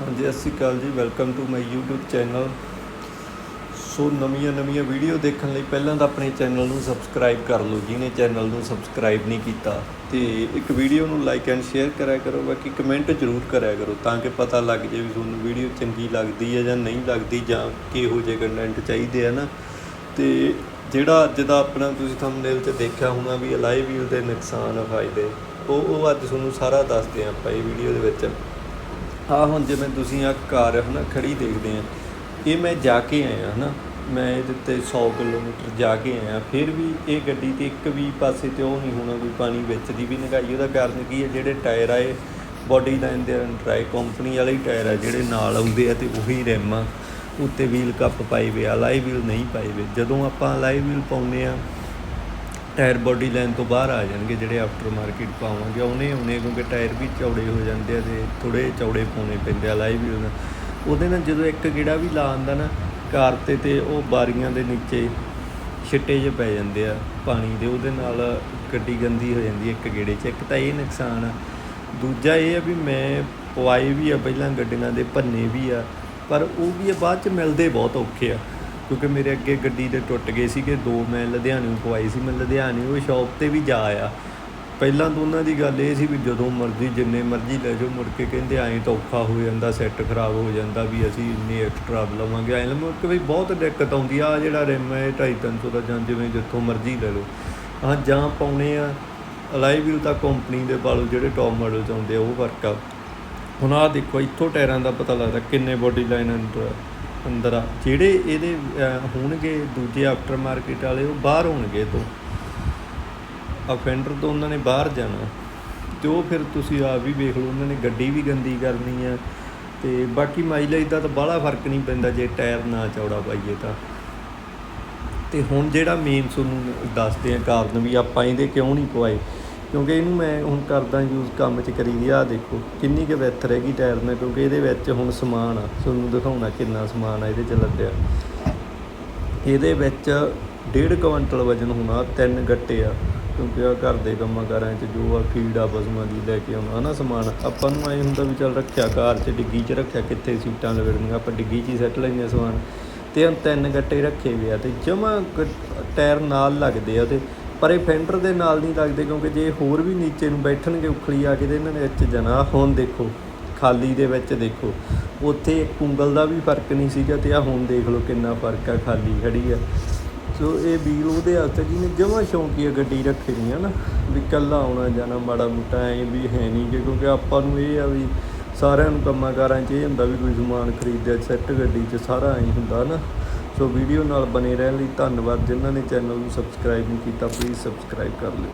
ਹਾਂਜੀ, ਸਤਿ ਸ਼੍ਰੀ ਅਕਾਲ ਜੀ। Welcome to my YouTube channel so, ਨਵੀਆਂ ਨਵੀਆਂ ਵੀਡੀਓ ਦੇਖਣ ਲਈ ਪਹਿਲਾਂ ਤਾਂ ਆਪਣੇ ਚੈਨਲ ਨੂੰ ਸਬਸਕ੍ਰਾਈਬ ਕਰ ਲਓ। ਜਿਹਨੇ ਚੈਨਲ ਨੂੰ ਸਬਸਕ੍ਰਾਈਬ ਨਹੀਂ ਕੀਤਾ, ਤੇ ਇੱਕ ਵੀਡੀਓ ਨੂੰ ਲਾਈਕ ਐਂਡ ਸ਼ੇਅਰ ਕਰਿਆ ਕਰੋ, ਬਾਕੀ ਕਮੈਂਟ ਜ਼ਰੂਰ ਕਰਿਆ ਕਰੋ, ਤਾਂ ਕਿ ਪਤਾ ਲੱਗ ਜੇ ਵੀ ਤੁਹਾਨੂੰ ਵੀਡੀਓ ਚੰਗੀ ਲੱਗਦੀ ਹੈ ਜਾਂ ਨਹੀਂ ਲੱਗਦੀ, ਜਾਂ ਕਿਹੋ ਜਿਹੇ ਕੰਟੈਂਟ ਚਾਹੀਦੇ ਆ ਨਾ। ਤੇ ਜਿਹੜਾ ਅੱਜ ਦਾ ਆਪਣਾ ਤੁਸੀਂ ਥੰਬਨੇਲ 'ਚ ਦੇਖਿਆ ਹੋਣਾ ਵੀ ਅਲਾਈ ਵੀਲ ਦੇ ਨੁਕਸਾਨ ਫਾਇਦੇ, ਉਹ ਉਹ ਅੱਜ ਤੁਹਾਨੂੰ ਸਾਰਾ ਦੱਸਦੇ ਹਾਂ ਆਪਾਂ ਇਹ ਵੀਡੀਓ ਦੇ ਵਿੱਚ। ਆ ਹੁਣ ਜਿਵੇਂ ਤੁਸੀਂ ਆ ਕਾਰ ਹਨਾ ਖੜੀ ਦੇਖਦੇ ਆ। ਇਹ ਮੈਂ ਜਾ ਕੇ ਆਇਆ ਹਨਾ ਮੈਂ ਇਹਦੇ ਤੇ 100 ਕਿਲੋਮੀਟਰ ਜਾ ਕੇ ਆਇਆ। ਫਿਰ ਵੀ ਇਹ ਗੱਡੀ ਤੇ ਇੱਕ ਵੀ ਪਾਸੇ ਤੇ ਉਹ ਨਹੀਂ ਹੋਣਾ ਕੋਈ ਪਾਣੀ ਵਿੱਚ ਦੀ ਵੀ ਨਗਾਈ। ਉਹਦਾ ਕਾਰਨ ਕੀ ਹੈ, ਜਿਹੜੇ ਟਾਇਰ ਆਏ, ਬੋਡੀ ਲਾਈਨ ਦੇ ਅੰਡਰ ਕੰਪਨੀ ਵਾਲੇ ਟਾਇਰ ਆ, ਜਿਹੜੇ ਨਾਲ ਆਉਂਦੇ ਆ ਤੇ ਉਹੀ ਰਿਮ ਆ ਉੱਤੇ ਵੀਲ ਕੱਪ ਪਾਈ ਵੇ ਆ ਲਾਈ ਵੀਲ ਨਹੀਂ ਪਾਈ ਵੇ। ਜਦੋਂ ਆਪਾਂ ਲਾਈ ਵੀਲ ਪਾਉਂਦੇ ਆ ਟਾਇਰ ਬੋਡੀ ਲਾਈਨ ਤੋਂ ਬਾਹਰ ਆ ਜਾਣਗੇ ਜਿਹੜੇ ਆਫਟਰ ਮਾਰਕੀਟ ਪਾਵਾਂਗੇ ਉਹਨੇ ਉਹਨੇ ਕਿਉਂਕਿ ਟਾਇਰ ਵੀ ਚੌੜੇ ਹੋ ਜਾਂਦੇ ਆ ਤੇ ਥੋੜੇ ਚੌੜੇ ਪਾਉਣੇ ਪੈਂਦੇ ਆ, ਲਾਈ ਵੀਲ ਨਾਲ ਉਹਦੇ ਨਾਲ ਜਦੋਂ ਇੱਕ ਗੇੜਾ ਵੀ ਲਾ ਆਂਦਾ ਨਾ, ਕਾਰ ਤੇ ਤੇ ਉਹ ਬਾਰੀਆਂ ਦੇ ਨੀਚੇ ਛਿੱਟੇ ਜਿਹੇ ਪੈ ਜਾਂਦੇ ਆ ਪਾਣੀ ਦੇ, ਉਹਦੇ ਨਾਲ ਗੱਡੀ ਗੰਦੀ ਹੋ ਜਾਂਦੀ ਹੈ ਇੱਕ ਗੇੜੇ 'ਚ। ਇੱਕ ਤਾਂ ਇਹ ਨੁਕਸਾਨ ਆ। ਦੂਜਾ ਇਹ ਆ ਵੀ ਮੈਂ ਪਵਾਏ ਵੀ ਆ, ਪਹਿਲਾਂ ਗੱਡੀਆਂ ਦੇ ਭੰਨੇ ਵੀ ਆ, ਪਰ ਉਹ ਵੀ ਆ, ਬਾਅਦ 'ਚ ਮਿਲਦੇ ਬਹੁਤ ਔਖੇ ਆ। ਕਿਉਂਕਿ ਮੇਰੇ ਅੱਗੇ ਗੱਡੀ ਦੇ ਟੁੱਟ ਗਏ ਸੀਗੇ, ਦੋ ਮੈਂ ਲੁਧਿਆਣੇ ਪਵਾਈ ਸੀ, ਮੈਂ ਲੁਧਿਆਣੇ ਉਹ ਸ਼ਾਪ ਤੇ ਵੀ ਜਾ ਆ ਪਹਿਲਾਂ ਤਾਂ ਉਹਨਾਂ ਦੀ ਗੱਲ ਇਹ ਸੀ ਵੀ ਜਦੋਂ ਮਰਜ਼ੀ, ਜਿੰਨੇ ਮਰਜ਼ੀ ਲੈ ਜਾਓ, ਮੁੜ ਕੇ ਕਹਿੰਦੇ ਐਂ ਤਾਂ ਔਖਾ ਹੋ ਜਾਂਦਾ ਸੈੱਟ ਖਰਾਬ ਹੋ ਜਾਂਦਾ ਵੀ ਅਸੀਂ ਇੰਨੇ ਐਕਸਟਰਾ ਲਵਾਂਗੇ। ਐਂ ਲਵਾਂ ਕਿ ਵੀ ਬਹੁਤ ਦਿੱਕਤ ਆਉਂਦੀ ਆ, ਆਹ ਜਿਹੜਾ ਰਿਮ ਹੈ 250 ਦਾ ਜਾਂ ਜਿਵੇਂ ਜਿੱਥੋਂ ਮਰਜ਼ੀ ਲੈ ਲਓ। ਹਾਂ, ਜਾਂ ਪਾਉਣੇ ਆ ਅਲਾਈ ਵੀਲ ਤਾਂ ਕੰਪਨੀ ਦੇ ਪਾ ਜਿਹੜੇ ਟੌਪ ਮਾਡਲ ਚ ਆਉਂਦੇ ਆ, ਉਹ ਫ਼ਰਕ ਆ। ਹੁਣ ਆਹ ਦੇਖੋ, ਇੱਥੋਂ ਟਾਇਰਾਂ ਦਾ ਪਤਾ ਲੱਗਦਾ ਕਿੰਨੇ ਬੋਡੀ ਲਾਈਨ ਅੰਦਰ ਆ ਅੰਦਰ ਆ, ਜਿਹੜੇ ਇਹਦੇ ਹੋਣਗੇ ਦੂਜੇ ਆਫਟਰ ਮਾਰਕੀਟ ਵਾਲੇ, ਉਹ ਬਾਹਰ ਹੋਣਗੇ ਤੋਂ ਅਫੈਂਡਰ ਤੋਂ ਉਹਨਾਂ ਨੇ ਬਾਹਰ ਜਾਣਾ। ਤੇ ਉਹ ਫਿਰ ਤੁਸੀਂ ਆਪ ਵੀ ਵੇਖ ਲਓ, ਉਹਨਾਂ ਨੇ ਗੱਡੀ ਵੀ ਗੰਦੀ ਕਰਨੀ ਆ। ਤੇ ਬਾਕੀ ਮਾਈਲੇਜ ਦਾ ਤਾਂ ਬਾਹਲਾ ਫ਼ਰਕ ਨਹੀਂ ਪੈਂਦਾ, ਜੇ ਟਾਇਰ ਨਾ ਚੌੜਾ ਪਾਈਏ ਤਾਂ। ਤੇ ਹੁਣ ਜਿਹੜਾ ਮੇਨ ਤੁਹਾਨੂੰ ਦੱਸਦੇ ਆ ਕਾਰਨ ਵੀ ਆਪਾਂ ਇਹਦੇ ਕਿਉਂ ਨਹੀਂ ਪਵਾਏ? ਕਿਉਂਕਿ ਇਹਨੂੰ ਮੈਂ ਹੁਣ ਕਰਦਾ ਯੂਜ਼ ਕੰਮ 'ਚ ਕਰੀ ਦੀ ਆ ਦੇਖੋ, ਕਿੰਨੀ ਕੁ ਵਿੱਥ ਰਹਿ ਗਈ ਟਾਇਰ ਨਾਲ, ਕਿਉਂਕਿ ਇਹਦੇ ਵਿੱਚ ਹੁਣ ਸਮਾਨ ਆ। ਤੁਹਾਨੂੰ ਦਿਖਾਉਣਾ ਕਿੰਨਾ ਸਮਾਨ ਆ ਇਹਦੇ 'ਚ ਲੱਦਿਆ। ਇਹਦੇ ਵਿੱਚ ਡੇਢ ਕੁਇੰਟਲ ਵਜਨ ਹੋਣਾ, ਤਿੰਨ ਗੱਟੇ ਆ। ਕਿਉਂਕਿ ਆ ਘਰ ਦੇ ਕੰਮਾਂ ਕਾਰਾਂ 'ਚ ਜੋ ਆ ਫੀਡ ਆ ਪਸ਼ੂਆਂ ਦੀ ਲੈ ਕੇ ਆਉਣਾ, ਹਨਾ ਸਮਾਨ? ਆਪਾਂ ਨੂੰ ਐ ਹੁੰਦਾ ਵੀ ਚੱਲ ਰੱਖਿਆ, ਕਾਰ 'ਚ ਡਿੱਗੀ 'ਚ ਰੱਖਿਆ, ਕਿੱਥੇ ਸੀਟਾਂ ਲਗੜਨੀਆਂ ਆਪਾਂ ਡਿੱਗੀ 'ਚ ਹੀ ਸੈੱਟ ਲੈਂਦੇ ਹਾਂ ਸਮਾਨ। ਤੇ ਹੁਣ ਤਿੰਨ ਗੱਟੇ ਰੱਖੇ ਹੋਏ ਆ ਤੇ ਜਮਾ ਟਾਇਰ ਨਾਲ ਲੱਗਦੇ ਆ ਤੇ ਪਰ ਇਹ ਫੈਂਡਰ ਦੇ ਨਾਲ ਨਹੀਂ ਲੱਗਦੇ ਕਿਉਂਕਿ ਜੇ ਹੋਰ ਵੀ ਨੀਚੇ ਨੂੰ ਬੈਠਣਗੇ ਉਖਲੀ ਆ ਕੇ ਤੇ ਇਹਨਾਂ ਦੇ ਵਿੱਚ ਜਨਾ ਹੁਣ ਦੇਖੋ, ਖਾਲੀ ਦੇ ਵਿੱਚ ਦੇਖੋ। ਉੱਥੇ ਇੱਕ ਦਾ ਵੀ ਫ਼ਰਕ ਨਹੀਂ ਸੀਗਾ ਤੇ ਆ ਹੁਣ ਦੇਖ ਲਓ ਕਿੰਨਾ ਫ਼ਰਕ ਆ, ਖਾਲੀ ਖੜੀ ਆ। ਸੋ ਇਹ ਵੀਲ ਉਹਦੇ ਹੱਥ ਜਿਹਨੇ ਜਮਾਂ ਸ਼ੌਂਕੀ ਆ ਗੱਡੀ ਰੱਖਣੀ ਆ ਨਾ ਵੀ ਕੱਲਾ ਆਉਣਾ ਜਾਣਾ ਮਾੜਾ ਮੋਟਾ, ਐ ਵੀ ਹੈ ਨਹੀਂ ਕਿਉਂਕਿ ਆਪਾਂ ਨੂੰ ਇਹ ਆ ਵੀ ਸਾਰਿਆਂ ਨੂੰ ਕੰਮਾਂ ਕਾਰਾਂ 'ਚ ਇਹ ਹੁੰਦਾ ਵੀ ਕੋਈ ਸਮਾਨ ਖਰੀਦਿਆ ਸੈੱਟ ਗੱਡੀ 'ਚ ਸਾਰਾ ਐਂ ਹੁੰਦਾ ਨਾ ਸੋ ਵੀਡੀਓ ਨਾਲ ਬਣੇ ਰਹਿਣ ਲਈ ਧੰਨਵਾਦ। ਜਿਨ੍ਹਾਂ ਨੇ ਚੈਨਲ ਨੂੰ ਸਬਸਕ੍ਰਾਈਬ ਨਹੀਂ ਕੀਤਾ ਪਲੀਜ਼ ਸਬਸਕ੍ਰਾਈਬ ਕਰ ਲਿਓ।